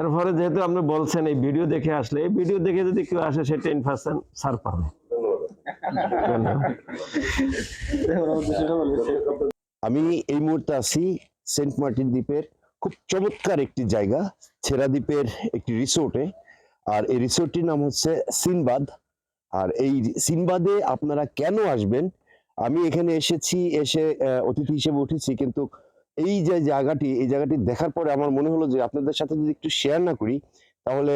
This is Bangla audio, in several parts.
এরপরে যেহেতু আপনি বলছেন, এই ভিডিও দেখে আসলে, এই ভিডিও দেখে যদি কেউ আসে, সে টেন পার্সেন্ট ছাড় পাবে। আমি এই মুহূর্তে আছি সেন্ট মার্টিন দ্বীপের খুব চমৎকার একটি জায়গা, ছেড়া দ্বীপের একটি রিসোর্টে। আর এই রিসোর্টটির নাম হচ্ছে সিনবাদ। আর এই সিনবাদে আপনারা কেন আসবেন? আমি এখানে এসেছি, এসে অতিথি হিসেবে উঠেছি, কিন্তু এই যে জায়গাটি, এই জায়গাটি দেখার পরে আমার মনে হলো যে আপনাদের সাথে যদি একটু শেয়ার না করি, তাহলে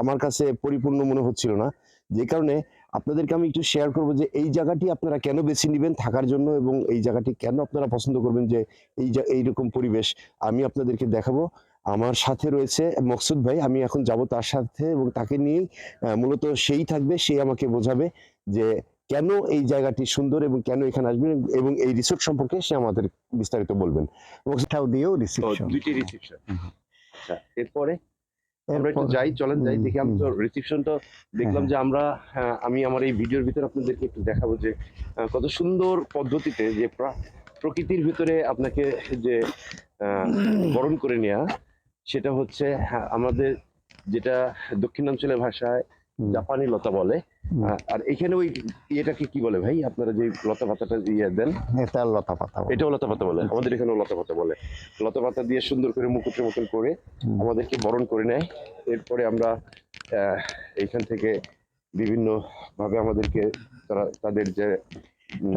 আমার কাছে পরিপূর্ণ মনে হচ্ছিল না। যে কারণে আপনাদেরকে আমি একটু শেয়ার করব যে এই জায়গাটি আপনারা কেন বেছে নেবেন থাকার জন্য এবং এই জায়গাটি কেন আপনারা পছন্দ করবেন যে এই এইরকম পরিবেশ আমি আপনাদেরকে দেখাবো। আমার সাথে রয়েছে মকসুদ ভাই, আমি এখন যাব তার সাথে এবং তাকে নিয়েই মূলত সেই থাকবে, সে আমাকে বোঝাবে যে কেন এই জায়গাটি সুন্দর এবং কেন এখানে আসবেন এবং এই রিসোর্ট সম্পর্কে সে আমাদের বিস্তারিত বলবেন। এটাও দিয়েও রিসিপশন দুইটি রিসেপশন আচ্ছা এরপরে আমরা একটু যাই চলেন যাই দেখি আমি তো রিসেপশনটা দেখলাম হ্যাঁ। যে আমরা হ্যাঁ, আমি আমার এই ভিডিওর ভিতরে আপনাদেরকে একটু দেখাবো যে আহ, কত সুন্দর পদ্ধতিতে যে প্রকৃতির ভিতরে আপনাকে যে আহ, বরণ করে নেওয়া সেটা হচ্ছে হ্যাঁ, আমাদের যেটা দক্ষিণাঞ্চলের ভাষায় জাপানি লতা বলে আর এখানে ওই ইয়েটাকে কি বলে ভাই? আপনারা যে লতা পাতাটা ইয়ে দেন? এটা লতা পাতা। এটাও লতা পাতা বলে আমাদের এখানেও লতা পাতা বলে। লতা পাতা দিয়ে সুন্দর করে মুকুটের মতন করে আমাদেরকে বরণ করে নেয়। এরপরে আমরা আহ, এইখান থেকে বিভিন্ন ভাবে আমাদেরকে তারা তাদের যে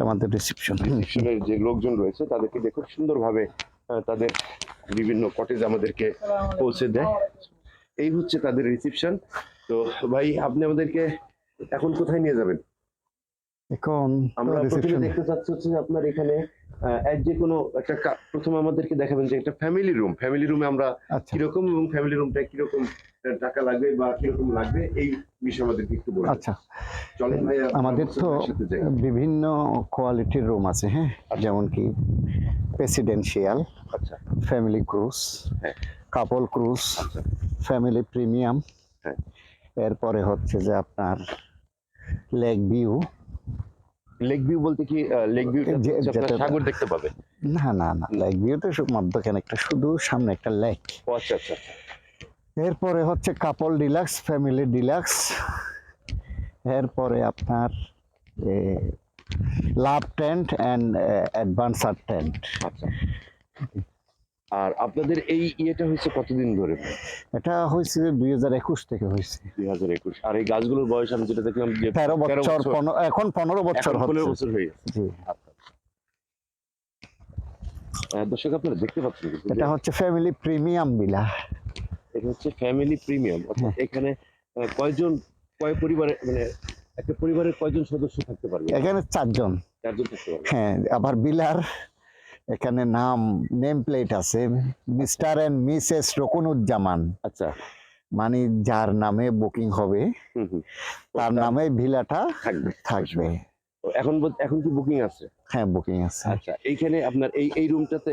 আমাদের রিসিপশন reception-এর যে লোকজন রয়েছে তাদেরকে দিয়ে খুব সুন্দরভাবে তাদের বিভিন্ন কটেজ আমাদেরকে পৌঁছে দেয়। এই হচ্ছে তাদের রিসিপশন তো ভাই আপনি আমাদেরকে এখন কোথায় নিয়ে যাবেন? এখন আমরা প্রথমে দেখতে চাচ্ছি হচ্ছে আপনার এখানে যে কোনো একটা প্রথমে আমাদেরকে দেখাবেন যে একটা ফ্যামিলি রুম ফ্যামিলি রুমে আমরা আচ্ছা। কীরকম এবং ফ্যামিলি রুমটা কীরকম টাকা লাগবে বা কীরকম লাগবে এই বিষয়ে আমাদেরকে একটু বলুন আচ্ছা। চলেন ভাই আমাদের তো বিভিন্ন কোয়ালিটির রুম আছে হ্যাঁ? যেমন কি প্রেসিডেন্সিয়াল আচ্ছা। Family cruise. কাপল ক্রুজ আচ্ছা। Family premium. এরপরে হচ্ছে যে আপনার লেক ভিউ। লেক ভিউ বলতে কি লেক ভিউ সাগর দেখতে পাবে। না না না লেক ভিউতে মধ্যখানে একটা শুধু সামনে একটা লেক। আচ্ছা আচ্ছা আচ্ছা। এরপরে হচ্ছে কাপল ডিলাক্স ফ্যামিলি ডিলাক্স এরপরে আপনার love tent and adventure tent আচ্ছা। আর আপনাদের এই ইয়েটা হয়েছে কতদিন ধরে? এটা হয়েছে দুই হাজার একুশ থেকে হয়েছে। দুই হাজার একুশ। আর এই গাছগুলোর বয়স আমি যেটা দেখলাম যে তেরো বছর। এখন পনেরো বছর পনেরো বছর হয়ে গেছে। আচ্ছা আহ, দর্শক আপনারা দেখতে পাচ্ছেন এটা হচ্ছে ফ্যামিলি প্রিমিয়াম বিলা এটা হচ্ছে ফ্যামিলি প্রিমিয়াম অর্থাৎ। এখানে কয়জন কয় পরিবারে মানে একটা পরিবারের কয়জন সদস্য থাকতে পারবে? এখানে চারজন। চারজন থাকতে পারবে। হ্যাঁ আবার বিলার এখানে নাম নেম প্লেট আছে। Mister and missus Rokunuzzaman. আচ্ছা। মানে যার নামে বুকিং হবে তার নামে ভিলাটা থাকবে। থাকবে। এখন এখন কি বুকিং আছে? হ্যাঁ বুকিং আছে। আচ্ছা এইখানে আপনার এই এই রুমটাতে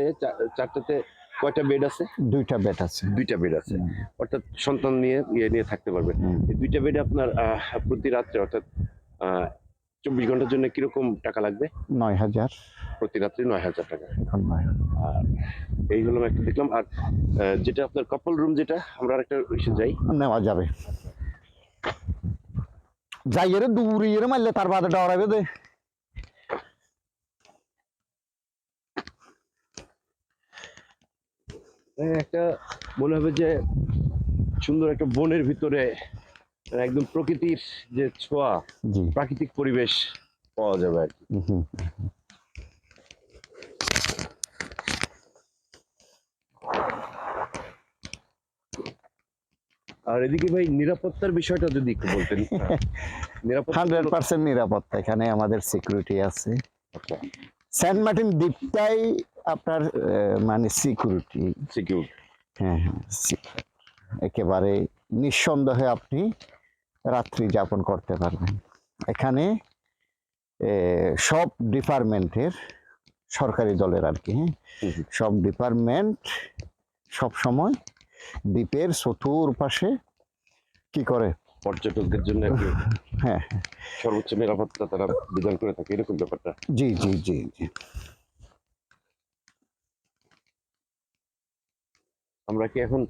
চারটাতে কয়টা বেড আছে? দুইটা বেড আছে। দুইটা বেড আছে। অর্থাৎ সন্তান নিয়ে ইয়ে নিয়ে থাকতে পারবেন এই দুইটা বেডে আপনার প্রতি রাত্রে অর্থাৎ চব্বিশ ঘণ্টার জন্য কীরকম টাকা লাগবে? নয় হাজার। প্রতি রাত্রে নয় হাজার টাকা। আর এই হলো একটা দেখলাম আর যেটা আপনার কাপল রুম যেটা আমরা আরেকটা ইসে যাই। নেওয়া যাবে। যাই রে দূরে রে মারলে তার বাদে ডরাবে দে। একটা মনে হবে যে সুন্দর একটা বনের ভিতরে একদম প্রকৃতির যে ছোঁয়া প্রাকৃতিক পরিবেশ পাওয়া যাবে আর কি। আর এদিকে ভাই নিরাপত্তার বিষয়টা যদি একটু বলতেন। হান্ড্রেড পার্সেন্ট নিরাপত্তা এখানে আমাদের সিকিউরিটি আছে। আচ্ছা। সেন্ট মার্টিন দ্বীপটাই আপনার মানে সিকিউরিটি সিকিউর হ্যাঁ হ্যাঁ একেবারে নিঃসন্দেহে আপনি রাত্রি যাপন করতে পারবেন। এখানে সব ডিপার্টমেন্টের সরকারি দলের আর কি হ্যাঁ। সব ডিপার্টমেন্ট সব সময় দ্বীপের চতুর পাশে কি করে? পর্যটকদের জন্য হ্যাঁ সর্বোচ্চ নিরাপত্তা তারা বিধান করে থাকে এরকম ব্যাপারটা। জি জি জি জি। আমরা কি এখন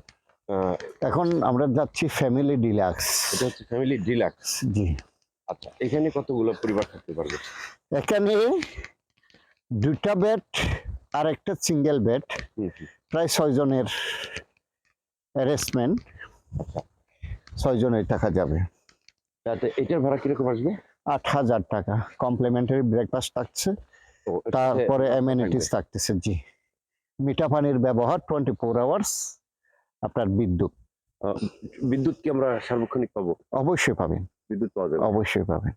এখন আমরা যাচ্ছি ফ্যামিলি ডিলাক্স এটা হচ্ছে ফ্যামিলি ডিলাক্স জি। আচ্ছা এখানে কতগুলো পরিবার থাকতে পারবে? এখানে দুটা বেড আর একটা সিঙ্গেল বেড। প্রায় ছয় জনের অ্যারেঞ্জমেন্ট ছয় জনের টাকা যাবে। তাতে এটার ভাড়া কীরকম আসবে? আট হাজার টাকা। কমপ্লিমেন্টারি ব্রেকফাস্ট থাকছে। তারপরে অ্যামেনিটিস থাকতেছে জি। মিঠা পানির ব্যবহার টোয়েন্টি ফোর আওয়ার্স আপনার বিদ্যুৎ। বিদ্যুৎ কি আমরা সার্বক্ষণিক পাবো? অবশ্যই পাবেন। বিদ্যুৎ পাওয়া যাবে। অবশ্যই পাবেন।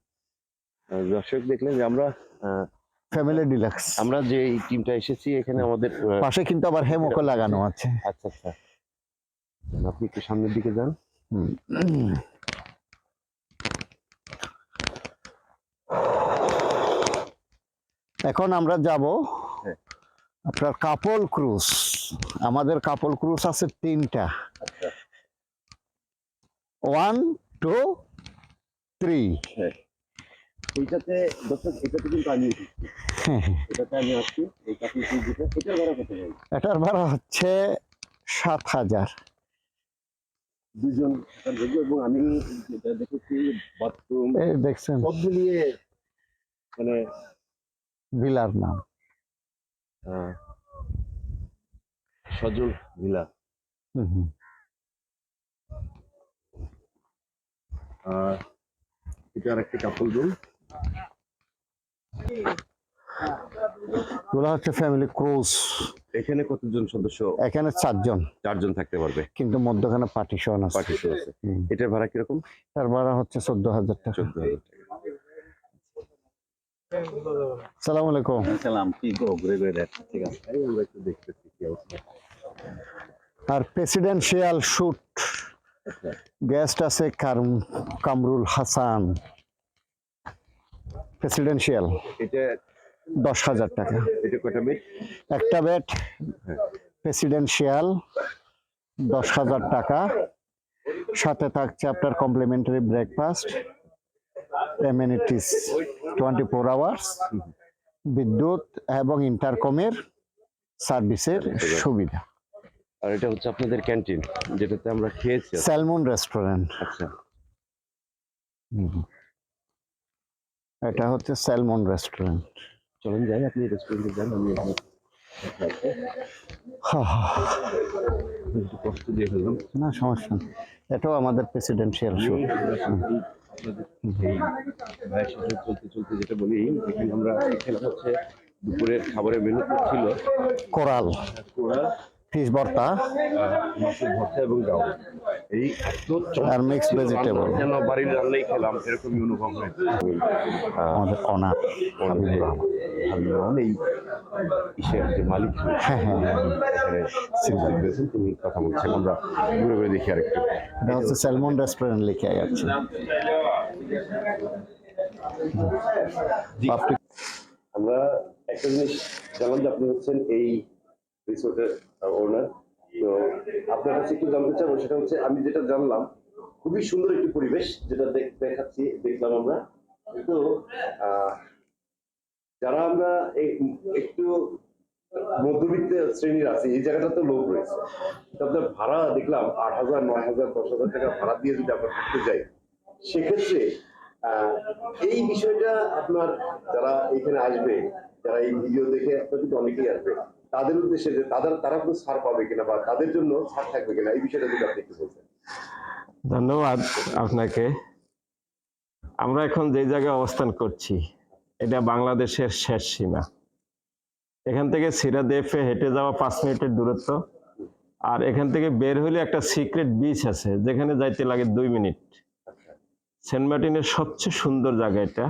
দর্শক দেখলেন যে আমরা ফ্যামিলি ডিলাক্স আমরা যে টিমটা এসেছি এখানে আমাদের পাশে কিন্তু আবার হেমকো লাগানো আছে। আচ্ছা আচ্ছা। আপনি একটু সামনের দিকে যান। এখন আমরা যাব হ্যাঁ। আপনার কাপল ক্রুজ। আমাদের কাপল ক্রুজ আছে তিনটা। ওয়ান টু থ্রি এইটাতে দর্শক এটাতে কিন্তু আমি এটাতে আমি আসছি এই কাপড় যেটা এটার ভাড়া কত এটার ভাড়া হচ্ছে সাত হাজার। দুজন এবং আমি যেটা দেখেছি বাথরুম এই দেখছেন। সব মিলিয়ে মানে ভিলার নাম। সজল ভিলা হুম। আর এটা আর একটা কাপড় রুম এগুলো হচ্ছে ফ্যামিলি ক্রুজ এখানে কতজন সদস্য? এখানে চারজন। চারজন থাকতে পারবে। কিন্তু মধ্যখানে পার্টিশন আছে। পার্টিশন আছে। এটার ভাড়া কীরকম? তার ভাড়া হচ্ছে চোদ্দ হাজার টাকা। চোদ্দ হাজার টাকা। সালাম আলাইকুম। সালাম কি গো ঘুরে ঘুরে দেখ ঠিক আছে? আমরা একটু দেখতেছি কি অবস্থা। আর প্রেসিডেন্সিয়াল শুট গেস্ট আছে কামরুল হাসান। প্রেসিডেন্সিয়াল এটা দশ হাজার টাকা। একটা বেড প্রেসিডেন্সিয়াল দশ হাজার টাকা। সাথে থাকছে আপনার complimentary breakfast amenities twenty four hours বিদ্যুৎ এবং ইন্টারকমের সার্ভিসের সুবিধা। আর এটা হচ্ছে আপনাদের ক্যান্টিন যেটাতে আমরা খেয়েছি। স্যালমন রেস্টুরেন্ট আচ্ছা। এটা হচ্ছে স্যালমন রেস্টুরেন্ট চলুন যাই আপনি রেস্টুরেন্টে যান আমি এখানে একটু কষ্ট দিয়ে ফেললাম। না সমস্যা এটাও আমাদের প্রেসিডেন্সিয়াল শো ভাইয়ের সাথে চলতে চলতে যেটা বলি এখানে আমরা এখানে হচ্ছে দুপুরের খাবারের মেনু ছিল কোরাল। কোরা ফিশ ভর্তা মাছের ভর্তা এবং ডাল এই আর vegetable। আমরা যেন বাড়ির রান্নাই খেলাম এরকমই অনুভব হয়। আমাদের রহমান এই ইসের যে মালিক হ্যাঁ, হ্যাঁ, হ্যাঁ। রয়েছেন কথা বলছেন আমরা ঘুরে ঘুরে দেখি আরেকটু। এটা হচ্ছে স্যালমন রেস্টুরেন্ট লিখে আপনি আমরা একটা জিনিস জানলাম যে আপনি হচ্ছেন এই রিসোর্টের ওনার তো আপনার কাছে একটু জানতে চাবো সেটা হচ্ছে আমি যেটা জানলাম খুবই সুন্দর একটি পরিবেশ যেটা দেখাচ্ছি দেখলাম আমরা। আহ, যারা আমরা একটু মধ্যবিত্ত শ্রেণির আছে এই জায়গাটা তো লোক রয়েছে। তো আপনার ভাড়া দেখলাম আট হাজার নয় হাজার দশ হাজার টাকা ভাড়া দিয়ে যদি আমরা থাকতে যাই সেক্ষেত্রে এই বিষয়টা আপনার যারা এখানে আসবে যারা এই ভিডিও দেখে আপনার কিন্তু অনেকেই আসবে। তাদের উদ্দেশ্যে যে তাদের তারা কোনো ছাড় পাবে কিনা বা তাদের জন্য ছাড় থাকবে কিনা এই বিষয়টা যদি আপনি একটু বলতেন। ধন্যবাদ আপনাকে। আমরা এখন যে জায়গায় অবস্থান করছি এটা বাংলাদেশের শেষ সীমা। এখান থেকে সিরাদেফে হেঁটে যাওয়া পাঁচ মিনিটের দূরত্ব। আর এখান থেকে বের হলে একটা সিক্রেট বিচ আছে যেখানে যাইতে লাগে দুই মিনিট। সেন্ট মার্টিনের সবচেয়ে সুন্দর জায়গা এটা।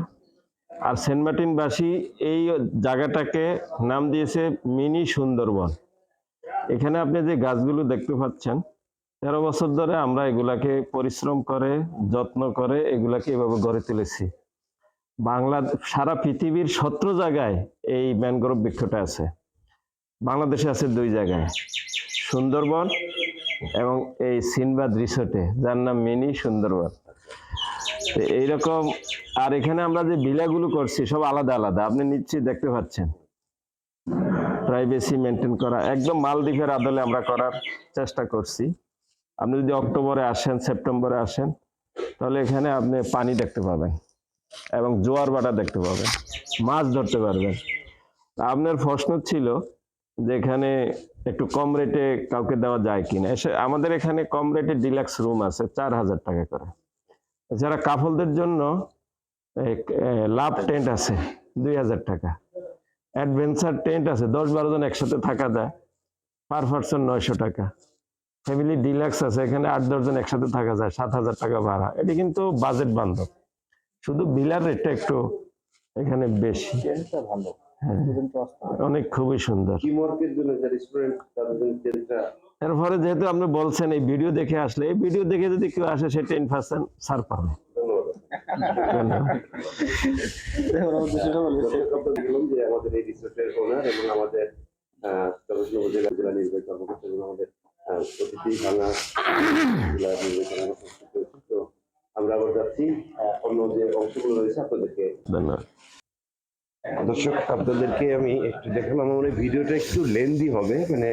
আর সেন্ট মার্টিনবাসী এই জায়গাটাকে নাম দিয়েছে মিনি সুন্দরবন। এখানে আপনি যে গাছগুলো দেখতে পাচ্ছেন, তেরো বছর ধরে আমরা এগুলাকে পরিশ্রম করে, যত্ন করে এগুলাকে এভাবে গড়ে তুলেছি। বাংলা, সারা পৃথিবীর সতেরো জায়গায় এই ম্যানগ্রোভ বৃক্ষটা আছে। বাংলাদেশে আছে দুই জায়গায়, সুন্দরবন এবং এই সিনবাদ রিসোর্টে, যার নাম মিনি সুন্দরবন। এইরকম আর এখানে আমরা যে ভিলাগুলো করছি, সব আলাদা আলাদা। আপনি নিশ্চয়ই দেখতে পাচ্ছেন। প্রাইভেসি মেনটেন করা, একদম মালদ্বীপের আদলে আমরা করার চেষ্টা করছি। আপনি যদি অক্টোবরে আসেন, সেপ্টেম্বরে আসেন, তাহলে এখানে আপনি পানি দেখতে পাবেন এবং জোয়ার বাটা দেখতে পাবেন, মাছ ধরতে পারবেন। আপনার প্রশ্ন ছিল যে এখানে একটু কম রেটে কাউকে দেওয়া যায় কিনা। এসে আমাদের এখানে কম রেটে ডিলাক্স রুম আছে, চার হাজার টাকা করে। এছাড়া কাফলদের জন্য লাভ টেন্ট আছে দুই হাজার টাকা। অ্যাডভেঞ্চার টেন্ট আছে দশ বারো জন একসাথে থাকা যায় পার পার্সন নয়শো টাকা। ফ্যামিলি ডিলাক্স আছে এখানে আট দশজন একসাথে থাকা যায় সাত হাজার টাকা ভাড়া। এটি কিন্তু বাজেট বান্ধব। শুধু বিলার রেটটা একটু এখানে বেশি। হ্যাঁ, অনেক খুবই সুন্দর। এরপরে যেহেতু আপনি বলছেন এই ভিডিও দেখে আসলে এই ভিডিও দেখে যদি কেউ আসে সে টেন পার্সেন্ট ছাড় পাবে। আমাদের এই এবং আমাদের আমাদের আমরা আবার যাচ্ছি অন্য যে অংশগুলো রয়েছে দর্শক, আপনাদেরকে আমি একটু দেখালাম, আমার ভিডিওটা একটু লেন্দি হবে মানে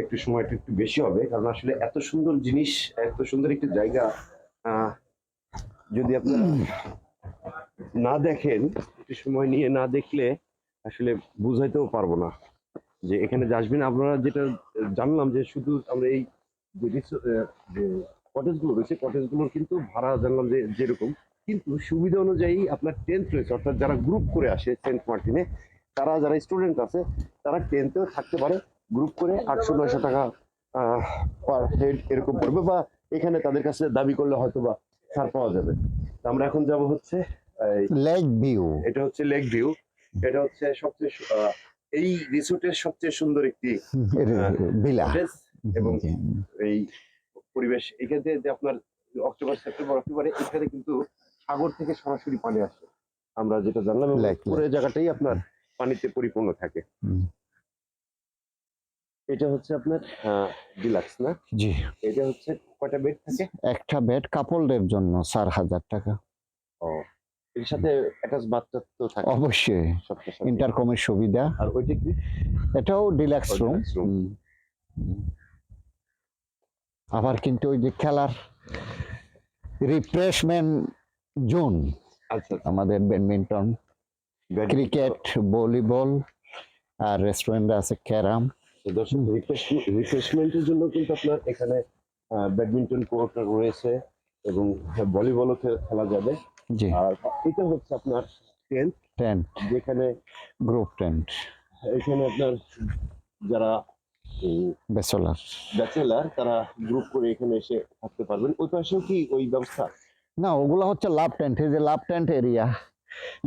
একটু সময়টা একটু বেশি হবে, কারণ আসলে এত সুন্দর জিনিস, এত সুন্দর একটি জায়গা যদি আপনারা না দেখেন একটু সময় নিয়ে না দেখলে আসলে বুঝাইতেও পারব না যে এখানে আসবেন। আপনারা যেটা জানলাম যে শুধু আমরা এই যে কটেজগুলো রয়েছে কটেজগুলোর কিন্তু ভাড়া জানলাম যে যেরকম। কিন্তু সুবিধা অনুযায়ী আপনার টেন্থ রয়েছে অর্থাৎ যারা গ্রুপ করে আসে সেন্ট মার্টিনে তারা যারা স্টুডেন্ট আছে তারা টেন্থেও থাকতে পারে। গ্রুপ করে আটশো নয়শো টাকা পার হেড এরকম পড়বে বা এখানে তাদের কাছে দাবি করলে হয়তো বা ছাড় পাওয়া যাবে। তো আমরা এখন যাব হচ্ছে লেক ভিউ এটা হচ্ছে লেক ভিউ এটা হচ্ছে সবচেয়ে এই রিসোর্টের সবচেয়ে সুন্দর একটি ভিলা এবং এই পরিবেশ। এখান যে আপনার অক্টোবর সেপ্টেম্বর অক্টোবরে এখানে কিন্তু সাগর থেকে সরাসরি পানি আসে। আমরা যেটা জানলাম পুরো জায়গাটাই আপনার পানিতে পরিপূর্ণ থাকে। এটা হচ্ছে আপনার ডিলাক্স না? জি। এটা হচ্ছে কয়টা বেড থাকে একটা বেড কাপলদের জন্য চার হাজার টাকা। ও এর সাথে অ্যাটাচ বাথটাব তো থাকে। অবশ্যই। ইন্টারকমের সুবিধা। আর ওইটা কি? এটাও ডিলাক্স রুম আবার কিন্তু ওই যে খেলার রিফ্রেশমেন্ট জোন আচ্ছা আমাদের ব্যাডমিন্টন ক্রিকেট ভলিবল আর রেস্টুরেন্টে আছে ক্যারাম তো দর্শক রিফ্রেশমেন্টের জন্য কিন্তু আপনার এখানে ব্যাডমিন্টন কোর্ট রয়েছে এবং ভলিবলও খেলা যাবে। জি। আর এটা হচ্ছে আপনার টেন্ট টেন্ট যেখানে গ্রুপ টেন্ট এখানে আপনার যারা ব্যাচেলার ব্যাচেলার তারা গ্রুপ করে এখানে এসে থাকতে পারবেন। ওই পাশেও কি ওই ব্যবস্থা? না ওগুলো হচ্ছে লাভ টেন্ট এই যে লাভ টেন্ট এরিয়া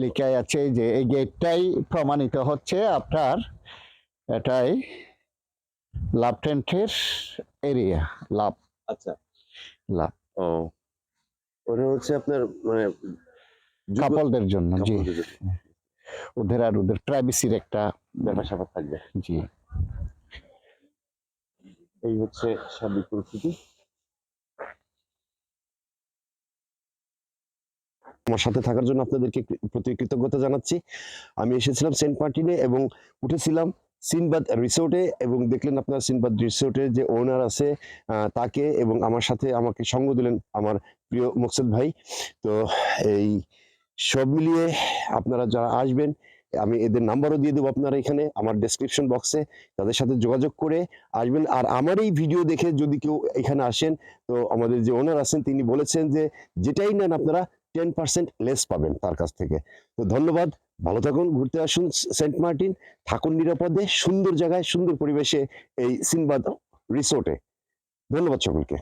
লিখে আছে যে এই গেটটাই প্রমাণিত হচ্ছে আপনার এটাই লাভ টেন্টের এরিয়া লাভ আচ্ছা। লাভ ও। ওটা হচ্ছে আপনার মানে কাপলদের জন্য জি। ওদের আর ওদের প্রাইভেসির একটা ব্যাপার স্যাপার থাকবে জি। এই হচ্ছে সার্বিক পরিস্থিতি। আমার সাথে থাকার জন্য আপনাদেরকে প্রতি কৃতজ্ঞতা জানাচ্ছি। আমি এসেছিলাম সেন্ট মার্টিনে এবং উঠেছিলাম সিনবাদ রিসোর্টে এবং দেখলেন আপনার সিনবাদ রিসোর্টের যে ওনার আছে তাকে এবং আমার সাথে আমাকে সঙ্গ দিলেন আমার প্রিয় মকসুদ ভাই। তো এই সব মিলিয়ে আপনারা যারা আসবেন, আমি এদের নাম্বারও দিয়ে দেবো আপনারা এখানে আমার ডেসক্রিপশন বক্সে তাদের সাথে যোগাযোগ করে আসবেন। আর আমার এই ভিডিও দেখে যদি কেউ এখানে আসেন, তো আমাদের যে ওনার আছেন, তিনি বলেছেন যে যেটাই নেন আপনারা টেন পার্সেন্ট লেস পাবেন তার কাছ থেকে। তো ধন্যবাদ, ভালো থাকুন, ঘুরতে আসুন সেন্ট মার্টিন থাকুন নিরাপদে, সুন্দর জায়গায়, সুন্দর পরিবেশে এই সিনবাদ রিসোর্টে। ধন্যবাদ সকলকে।